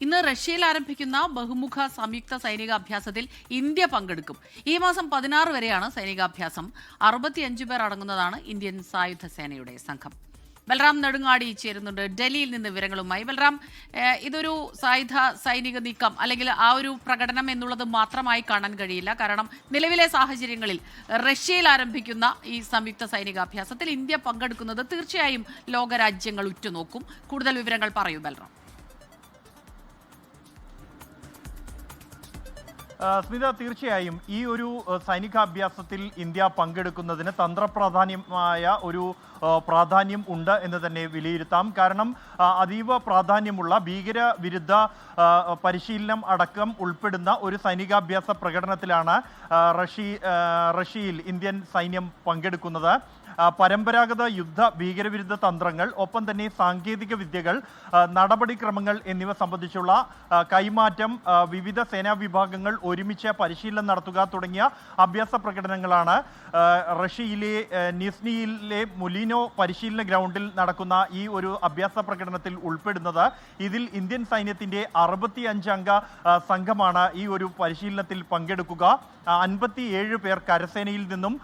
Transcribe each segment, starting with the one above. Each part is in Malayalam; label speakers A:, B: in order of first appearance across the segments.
A: ഇന്ന് റഷ്യയിൽ ആരംഭിക്കുന്ന ബഹുമുഖ സംയുക്ത സൈനിക അഭ്യാസത്തിൽ ഇന്ത്യ പങ്കെടുക്കും. ഈ മാസം പതിനാറ് വരെയാണ് സൈനികാഭ്യാസം. അറുപത്തിയഞ്ചു പേർ അടങ്ങുന്നതാണ് ഇന്ത്യൻ സായുധ സേനയുടെ സംഘം. ബൽറാം നെടുങ്ങാടി ചേരുന്നുണ്ട്. ഡൽഹിയിൽ നിന്ന് വിവരങ്ങളുമായി. ബൽറാം ഇതൊരു സായുധ സൈനിക നീക്കം അല്ലെങ്കിൽ ആ ഒരു പ്രകടനം എന്നുള്ളത് മാത്രമായി കാണാൻ കഴിയില്ല. കാരണം നിലവിലെ സാഹചര്യങ്ങളിൽ റഷ്യയിൽ ആരംഭിക്കുന്ന ഈ സംയുക്ത സൈനികാഭ്യാസത്തിൽ ഇന്ത്യ പങ്കെടുക്കുന്നത് തീർച്ചയായും ലോകരാജ്യങ്ങൾ ഉറ്റുനോക്കും. കൂടുതൽ വിവരങ്ങൾ പറയൂ ബൽറാം.
B: സ്മിത തീർച്ചയായും ഈ ഒരു സൈനികാഭ്യാസത്തിൽ ഇന്ത്യ പങ്കെടുക്കുന്നതിന് തന്ത്രപ്രാധാന്യമായ ഒരു പ്രാധാന്യം ഉണ്ട് എന്ന് തന്നെ വിലയിരുത്താം. കാരണം അതീവ പ്രാധാന്യമുള്ള ഭീകര വിരുദ്ധ പരിശീലനം അടക്കം ഉൾപ്പെടുന്ന ഒരു സൈനികാഭ്യാസ പ്രകടനത്തിലാണ് റഷ്യ റഷ്യയിൽ ഇന്ത്യൻ സൈന്യം പങ്കെടുക്കുന്നത്. പരമ്പരാഗത യുദ്ധ ഭീകരവിരുദ്ധ തന്ത്രങ്ങൾ ഒപ്പം തന്നെ സാങ്കേതിക വിദ്യകൾ നടപടിക്രമങ്ങൾ എന്നിവ സംബന്ധിച്ചുള്ള കൈമാറ്റം വിവിധ സേനാ വിഭാഗങ്ങൾ ഒരുമിച്ച് പരിശീലനം നടത്തുക തുടങ്ങിയ അഭ്യാസ പ്രകടനങ്ങളാണ് റഷ്യയിലെ നിസ്നിയിലെ മുലിനോ പരിശീലന ഗ്രൗണ്ടിൽ നടക്കുന്ന ഈ ഒരു അഭ്യാസ പ്രകടനത്തിൽ ഉൾപ്പെടുന്നത്. ഇതിൽ ഇന്ത്യൻ സൈന്യത്തിന്റെ അറുപത്തി അഞ്ചംഗ സംഘമാണ് ഈ ഒരു പരിശീലനത്തിൽ പങ്കെടുക്കുക. അൻപത്തിയേഴ് പേർ കരസേനയിൽ നിന്നും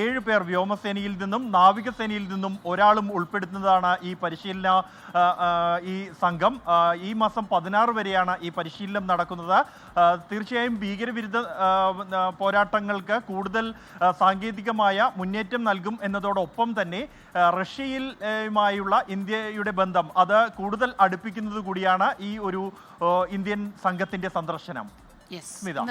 B: ഏഴ് പേർ വ്യോമസേനയിൽ നിന്നും നാവികസേനയിൽ നിന്നും ഒരാളും ഉൾപ്പെടുത്തുന്നതാണ് ഈ പരിശീലന ഈ സംഘം. ഈ മാസം പതിനാറ് വരെയാണ് ഈ പരിശീലനം നടക്കുന്നത്. തീർച്ചയായും ഭീകരവിരുദ്ധ പോരാട്ടങ്ങൾക്ക് കൂടുതൽ സാങ്കേതികമായ മുന്നേറ്റം നൽകും എന്നതോടൊപ്പം തന്നെ റഷ്യയിലുമായുള്ള ഇന്ത്യയുടെ ബന്ധം അത് കൂടുതൽ അടുപ്പിക്കുന്നത് കൂടിയാണ് ഈ ഒരു ഇന്ത്യൻ സംഘത്തിന്റെ സന്ദർശനം.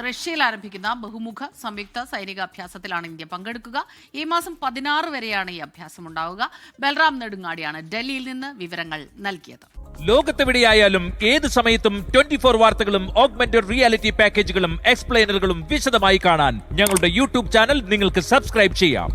A: റഷ്യയിൽ ആരംഭിക്കുന്ന ബഹുമുഖ സംയുക്ത സൈനിക അഭ്യാസത്തിലാണ് ഇന്ത്യ പങ്കെടുക്കുക. ഈ മാസം പതിനാറ് വരെയാണ് ഈ അഭ്യാസം ഉണ്ടാവുക ബൽറാം നെടുങ്ങാടിയാണ് ഡൽഹിയിൽ നിന്ന് വിവരങ്ങൾ നൽകിയത്.
C: ലോകത്തെവിടെയായാലും ഏത് സമയത്തും ട്വന്റി ഫോർ വാർത്തകളും ഓഗ്മെന്റഡ് റിയാലിറ്റി പാക്കേജുകളും എക്സ്പ്ലെയിനറുകളും വിശദമായി കാണാൻ ഞങ്ങളുടെ യൂട്യൂബ് ചാനൽ നിങ്ങൾക്ക് സബ്സ്ക്രൈബ് ചെയ്യാം.